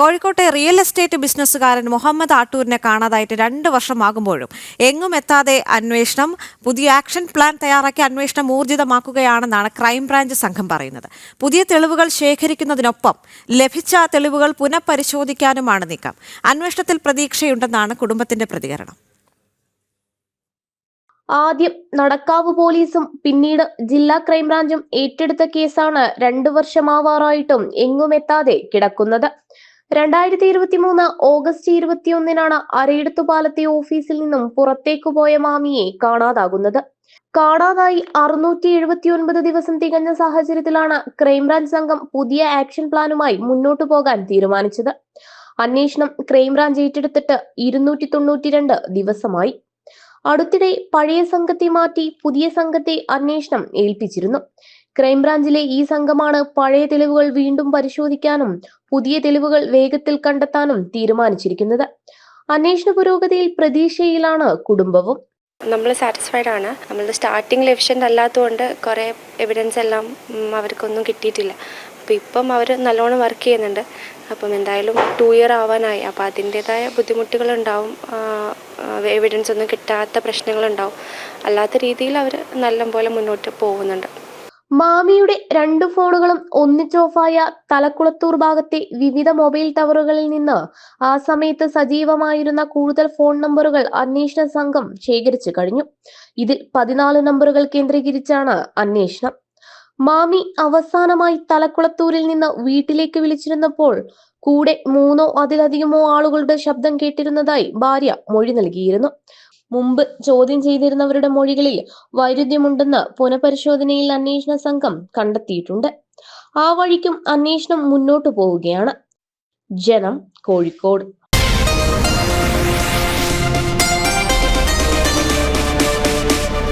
കോഴിക്കോട്ടെ real estate ബിസിനസ്സുകാരൻ മുഹമ്മദ് ആട്ടൂരിനെ കാണാതായിട്ട് രണ്ട് വർഷമാകുമ്പോഴും എങ്ങും എത്താതെ അന്വേഷണം പുതിയ ആക്ഷൻ പ്ലാൻ തയ്യാറാക്കി അന്വേഷണം ഊർജിതമാക്കുകയാണെന്നാണ് ക്രൈംബ്രാഞ്ച് സംഘം പറയുന്നത്. പുതിയ തെളിവുകൾ ശേഖരിക്കുന്നതിനൊപ്പം ലഭിച്ച തെളിവുകൾ പുനഃപരിശോധിക്കാനുമാണ് നീക്കം. അന്വേഷണത്തിൽ പ്രതീക്ഷയുണ്ടെന്നാണ് കുടുംബത്തിന്റെ പ്രതികരണം. ആദ്യം നടക്കാവ് പോലീസും പിന്നീട് ജില്ലാ ക്രൈംബ്രാഞ്ചും ഏറ്റെടുത്ത കേസാണ് രണ്ടു വർഷമാവാറായിട്ടും എങ്ങുമെത്താതെ കിടക്കുന്നത്. രണ്ടായിരത്തി ഇരുപത്തി മൂന്ന് ഓഗസ്റ്റ് ഇരുപത്തിയൊന്നിനാണ് അരയിടത്തു പാലത്തെ ഓഫീസിൽ നിന്നും പുറത്തേക്കു പോയ മാമിയെ കാണാതാകുന്നത്. കാണാതായി അറുന്നൂറ്റി എഴുപത്തി ഒൻപത് ദിവസം തികഞ്ഞ സാഹചര്യത്തിലാണ് ക്രൈംബ്രാഞ്ച് സംഘം പുതിയ ആക്ഷൻ പ്ലാനുമായി മുന്നോട്ടു പോകാൻ തീരുമാനിച്ചത്. അന്വേഷണം ക്രൈംബ്രാഞ്ച് ഏറ്റെടുത്തിട്ട് ഇരുന്നൂറ്റി തൊണ്ണൂറ്റിരണ്ട് ദിവസമായി. അടുത്തിടെ പഴയ സംഘത്തെ മാറ്റി പുതിയ സംഘത്തെ അന്വേഷണം ഏൽപ്പിച്ചിരുന്നു. ക്രൈംബ്രാഞ്ചിലെ ഈ സംഘമാണ് പഴയ തെളിവുകൾ വീണ്ടും പരിശോധിക്കാനും പുതിയ തെളിവുകൾ വേഗത്തിൽ കണ്ടെത്താനും തീരുമാനിച്ചിരിക്കുന്നത്. അന്വേഷണ പുരോഗതിയിൽ പ്രതീക്ഷയിലാണ് കുടുംബവും. നമ്മൾ സാറ്റിസ്ഫൈഡ് ആണ്. നമ്മൾ സ്റ്റാർട്ടിംഗ് എഫിഷ്യന്റ് അല്ലാത്തതുകൊണ്ട് കുറേ എവിഡൻസ് എല്ലാം അവർക്കൊന്നും കിട്ടിയിട്ടില്ല. അപ്പോൾ ഇപ്പം അവർ നല്ലോണം വർക്ക് ചെയ്യുന്നുണ്ട്. അപ്പം എന്തായാലും ടു ഇയർ ആവാനായി. അപ്പോൾ അതിന്റേതായ ബുദ്ധിമുട്ടുകളുണ്ടാവും. എവിഡൻസ് ഒന്നും കിട്ടാത്ത പ്രശ്നങ്ങളുണ്ടാവും. അല്ലാത്ത രീതിയിൽ അവർ നല്ലപോലെ മുന്നോട്ട് പോകുന്നുണ്ട്. മാമിയുടെ രണ്ടു ഫോണുകളും ഒന്നിച്ചോഫായ തലക്കുളത്തൂർ ഭാഗത്തെ വിവിധ മൊബൈൽ ടവറുകളിൽ നിന്ന് ആ സമയത്ത് സജീവമായിരുന്ന കൂടുതൽ ഫോൺ നമ്പറുകൾ അന്വേഷണ സംഘം ശേഖരിച്ചു കഴിഞ്ഞു. ഇതിൽ പതിനാല് നമ്പറുകൾ കേന്ദ്രീകരിച്ചാണ് അന്വേഷണം. മാമി അവസാനമായി തലക്കുളത്തൂരിൽ നിന്ന് വീട്ടിലേക്ക് വിളിച്ചിരുന്നപ്പോൾ കൂടെ മൂന്നോ അതിലധികമോ ആളുകളുടെ ശബ്ദം കേട്ടിരുന്നതായി ഭാര്യ മൊഴി നൽകിയിരുന്നു. മുമ്പ് ചോദ്യം ചെയ്തിരുന്നവരുടെ മൊഴികളിൽ വൈരുദ്ധ്യമുണ്ടെന്ന് പുനഃപരിശോധനയിൽ അന്വേഷണ സംഘം കണ്ടെത്തിയിട്ടുണ്ട്. ആ വഴിക്കും അന്വേഷണം മുന്നോട്ടു പോവുകയാണ്. ജനം കോഴിക്കോട്.